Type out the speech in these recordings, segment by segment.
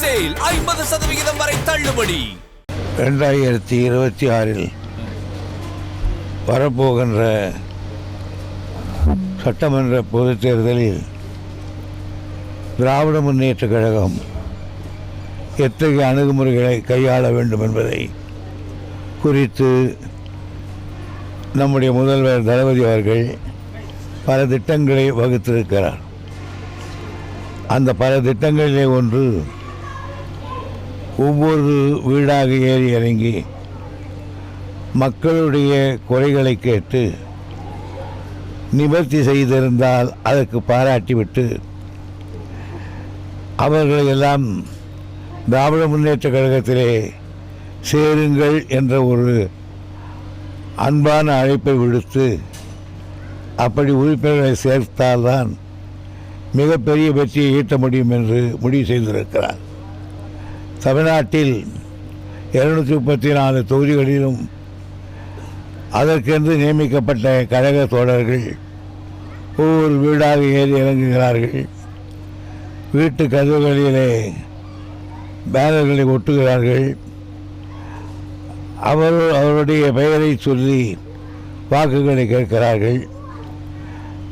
Sale ஐம்பது சதவிகிதம் வரை தள்ளுபடி. ரெண்டாயிரத்தி இருபத்தி ஆறில் வரப்போகின்ற சட்டமன்ற பொதுத் தேர்தலில் திராவிட முன்னேற்ற கழகம் எத்தகைய அணுகுமுறைகளை கையாள வேண்டும் என்பதை குறித்து நம்முடைய முதல்வர் தளபதி அவர்கள் பல திட்டங்களை வகுத்திருக்கிறார். அந்த பல திட்டங்களிலே ஒன்று ஒவ்வொரு வீடாக ஏறி இறங்கி மக்களுடைய குறைகளை கேட்டு நிவர்த்தி செய்திருந்தால் அதற்கு பாராட்டிவிட்டு அவர்களை எல்லாம் திராவிட முன்னேற்ற கழகத்திலே சேருங்கள் என்ற ஒரு அன்பான அழைப்பை விடுத்து அப்படி உறுப்பினர்களை சேர்த்தால்தான் மிகப்பெரிய வெற்றியை ஈட்ட முடியும் என்று முடிவு செய்திருக்கிறார். தமிழ்நாட்டில் இருநூற்றி முப்பத்தி நாலு தொகுதிகளிலும் அதற்கென்று நியமிக்கப்பட்ட கழக தோழர்கள் ஒவ்வொரு வீடாக ஏறி இறங்குகிறார்கள். வீட்டு கதவுகளிலே பேனர்களை ஒட்டுகிறார்கள். அவர் அவருடைய பெயரை சொல்லி வாக்குகளை கேட்கிறார்கள்.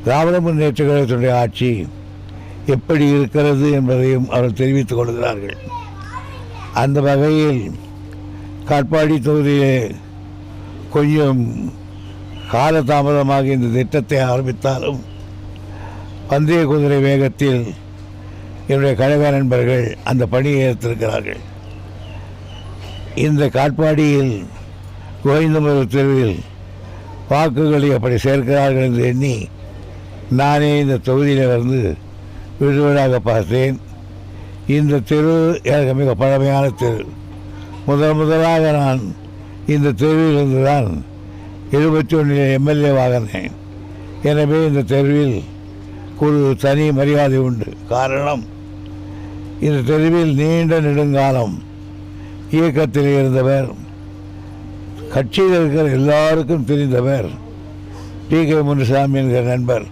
திராவிட முன்னேற்ற கழகத்தினுடைய ஆட்சி எப்படி இருக்கிறது என்பதையும் அவர் தெரிவித்துக் கொள்கிறார்கள். அந்த வகையில் காட்பாடி தொகுதியிலே கொஞ்சம் காலதாமதமாக இந்த திட்டத்தை ஆரம்பித்தாலும் பந்தய குதிரை வேகத்தில் என்னுடைய கழக நண்பர்கள் அந்த பணியை ஏற்றிருக்கிறார்கள். இந்த காட்பாடியில் கோவிந்தமுரு தெருவில் வாக்குகளை அப்படி சேர்க்கிறார்கள் என்று எண்ணி நானே இந்த தொகுதியில் வந்து விடுவதாக பார்த்தேன். இந்த தெரு எனக்கு மிக பழமையான தெரு. முதல் முதலாக நான் இந்த தெருவிலிருந்து தான் எழுபத்தி ஒன்றில் எம்எல்ஏ வாங்கினேன். எனவே இந்த தெருவில் ஒரு தனி மரியாதை உண்டு. காரணம் இந்த தெருவில் நீண்ட நெடுங்காலம் இயக்கத்தில் இருந்தவர் கட்சியில் இருக்கிற எல்லாருக்கும் தெரிந்தவர் டி. கே. முனுசாமி என்கிற நண்பர்.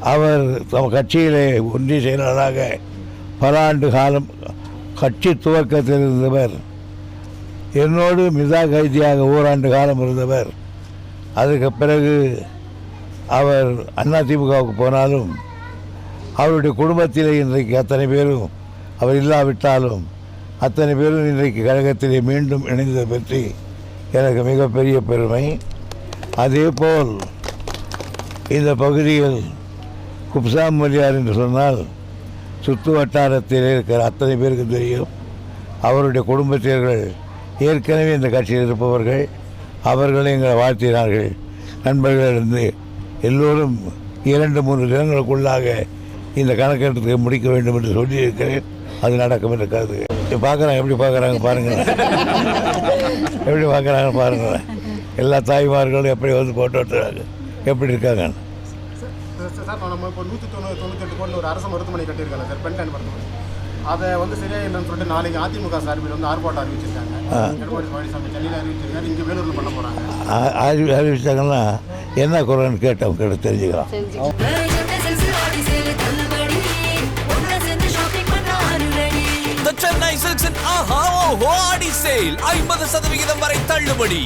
அவர் தம் கட்சியிலே ஒன்றிய செயலாளராக பல ஆண்டு காலம் கட்சி துவக்கத்தில் இருந்தவர். என்னோடு மிதா கைதியாக ஓராண்டு காலம் இருந்தவர். அதுக்கு பிறகு அவர் அதிமுகவுக்கு போனாலும் அவருடைய குடும்பத்திலே இன்றைக்கு அத்தனை பேரும் அவர் இல்லாவிட்டாலும் அத்தனை பேரும் இன்றைக்கு கழகத்திலே மீண்டும் இணைந்ததை பற்றி எனக்கு மிகப்பெரிய பெருமை. அதேபோல் இந்த பகுதியில் குப்சாம் மொழியார் என்று சொன்னால் சுற்று வட்டாரத்தில் இருக்கிற அத்தனை பேருக்கு தெரியும். அவருடைய குடும்பத்தினர்கள் ஏற்கனவே இந்த கட்சியில் இருப்பவர்கள் அவர்களை எங்களை வாழ்த்தினார்கள். நண்பர்களிருந்து எல்லோரும் இரண்டு மூன்று தினங்களுக்குள்ளாக இந்த கணக்கெடுத்து முடிக்க வேண்டும் என்று சொல்லியிருக்கிறேன். அது நடக்கும் என்று கருது பார்க்குறாங்க எப்படி பார்க்குறாங்க பாருங்கள் எப்படி பார்க்குறாங்க பாருங்களேன். எல்லா தாய்மார்களும் எப்படி வந்து போட்டு விட்டுறாங்க எப்படி இருக்காங்க சார் சார் நம்ம இப்போ நூற்றி தொண்ணூறு தொண்ணூத்தெட்டு கோடியில் ஒரு அரசு மருத்துவமனை கட்டியிருக்காங்க சார் பெண் மருத்துவமனை. அதை வந்து சரியா இல்லைன்னு சொல்லிட்டு நாளைக்கு அதிமுக சார்பில் வந்து ஆர்ப்பாட்டம் அறிவிச்சிருக்காங்க. எடப்பாடி பழனிசாமி சென்னையில் அறிவிச்சிருக்காரு இங்கே வேலூரில் பண்ண போகிறாங்க அறிவி அறிவிச்சாங்கன்னா என்ன குறைன்னு கேட்டு அவங்க கிட்ட தெரிஞ்சுக்கலாம். The சென்னை சில்க்ஸின் ஆஹா ஓஹோ ஆடி சேல் ஐம்பது சதவிகிதம் வரை தள்ளுபடி.